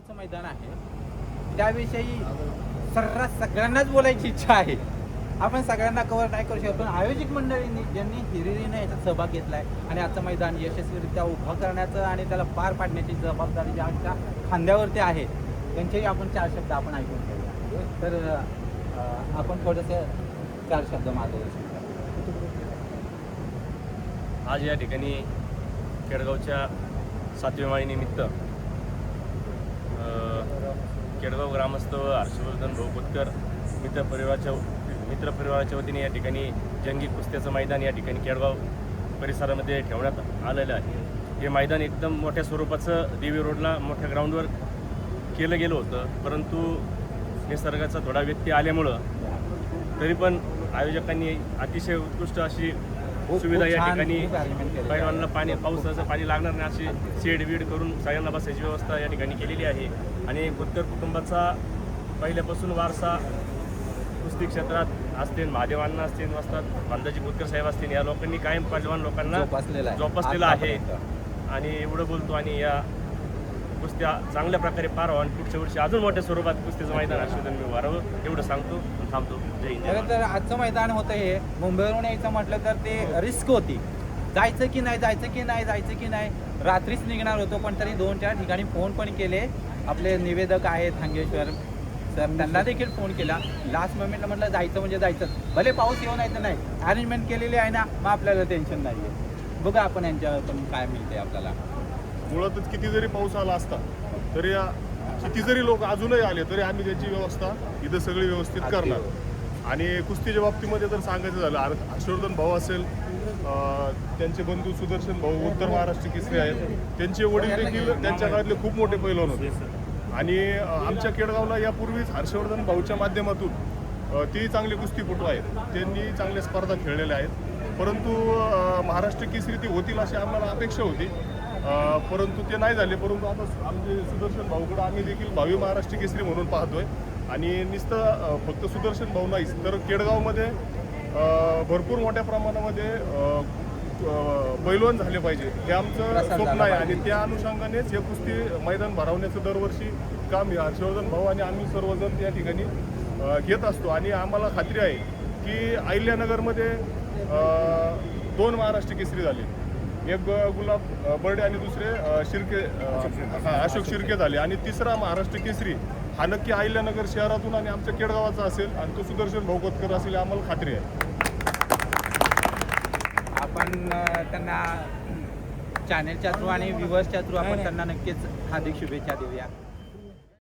केडगावचं मैदान आहे. त्याविषयी सर्रास सगळ्यांनाच बोलायची इच्छा आहे. आपण सगळ्यांना कव्हर नाही करू शकत पण आयोजक मंडळींनी ज्यांनी हिरिरीने याच्यात सहभाग घेतलाय आणि आजचं मैदान यशस्वीरित्या उभं करण्याचं आणि त्याला पार पाडण्याची जबाबदारी ज्या आमच्या खांद्यावरती आहे त्यांचेही आपण चार शब्द आपण ऐकून घेऊया. तर आपण थोडेसे चार शब्द मार्गदर्शन आज या ठिकाणी केडगावच्या सातवी माळीनिमित्त केडगाव ग्रामस्थ हर्षवर्धन भाऊ कोतकर मित्रपरिवाराच्या वतीने या ठिकाणी जंगी कुस्त्याचं मैदान या ठिकाणी केडगाव परिसरामध्ये ठेवण्यात आलेलं आहे. हे मैदान एकदम मोठ्या स्वरूपाचं देवी रोडला मोठ्या ग्राउंडवर केलं गेलं होतं. परंतु निसर्गाचा थोडा व्यत्यय आल्यामुळं तरी पण आयोजकांनी अतिशय उत्कृष्ट अशी सुविधा या ठिकाणी. पैलवानाला पाणी पावसाचं पाणी लागणार नाही अशी शेड बीड करून सगळ्यांना बसायची व्यवस्था या ठिकाणी केलेली आहे आणि कुतकर कुटुंबाचा पहिल्यापासून वारसा कुस्ती क्षेत्रात असतील महादेवांना असतील असतात बांधाजी कुतकर साहेब असतील या लोकांनी कायम पैलवान लोकांना जोपासलेला आहे. आणि एवढं बोलतो आणि या कुस्त्या चांगल्या प्रकारे पार व्हावं आणि पुढच्या वर्षी अजून मोठ्या स्वरूपात कुस्तीचं मैदान हर्षवर्धन मी वारावं एवढं सांगतो थांबतो. जय हिंद. खरं तर आजचं मैदान होतं हे. मुंबईवरून यायचं म्हटलं तर ते रिस्क होती. जायचं की नाही जायचं की नाही जायचं की नाही रात्रीच निघणार होतो पण तरी दोन चार ठिकाणी फोन पण केले. आपले निवेदक आहेत हांगेश्वर सर त्यांना देखील फोन केला. लास्ट मोमेंटला म्हटलं जायचं म्हणजे जायचं. भले पाऊस येऊ नाही तर नाही. अरेंजमेंट केलेली आहे ना मग आपल्याला टेन्शन नाही आहे बघा आपण यांच्याकडून काय मिळते आपल्याला. मुळातच किती जरी पाऊस आला असता तरी या- किती जरी लोक अजूनही आले तरी आम्ही त्याची व्यवस्था इथं सगळी व्यवस्थित करणार. आणि कुस्तीच्या बाबतीमध्ये जर सांगायचं झालं हर- हर्षवर्धन भाऊ असेल त्यांचे बंधू सुदर्शन भाऊ उत्तर महाराष्ट्र केसरी आहेत त्यांचे वडील देखील त्यांच्या काळातले खूप मोठे पैलवान होते. आणि आमच्या केडगावला यापूर्वीच हर्षवर्धन भाऊच्या माध्यमातून तेही चांगले कुस्तीपटू आहेत त्यांनी चांगल्या स्पर्धा खेळलेल्या आहेत. परंतु महाराष्ट्र केसरी ती होतील अशी आम्हाला अपेक्षा होती. परंतु ते नाही झाले परंतु आता आमचे सुदर्शन भाऊकडं आम्ही देखील भावी महाराष्ट्र केसरी म्हणून पाहतोय. आणि नुसतं फक्त सुदर्शन भाऊ नाहीच तर केडगावमध्ये भरपूर मोठ्या प्रमाणामध्ये पैलवान झाले पाहिजे. हे आमचं स्वप्न आहे. आणि त्या अनुषंगानेच हे कुस्ती मैदान भरवण्याचं दरवर्षी काम हर्षवर्धन भाऊ आणि आम्ही सर्वजण या ठिकाणी घेत असतो. आणि आम्हाला खात्री आहे की अहिल्यानगरमध्ये दोन महाराष्ट्र केसरी झाले. एक गुलाब बर्डे आणि दुसरे शिर्के हा, अशोक शिर्के झाले. आणि तिसरा महाराष्ट्र केसरी. हा नक्की अहिल्यानगर शहरातून आणि आमच्या केडगावाचा असेल आणि तो सुदर्शन भाऊ कोतकर असेल आम्हाला खात्री आहे. आपण त्यांना चॅनेलच्या थ्रू आणि व्ह्युअर्सच्या थ्रू आपण त्यांना नक्कीच हार्दिक शुभेच्छा देऊया.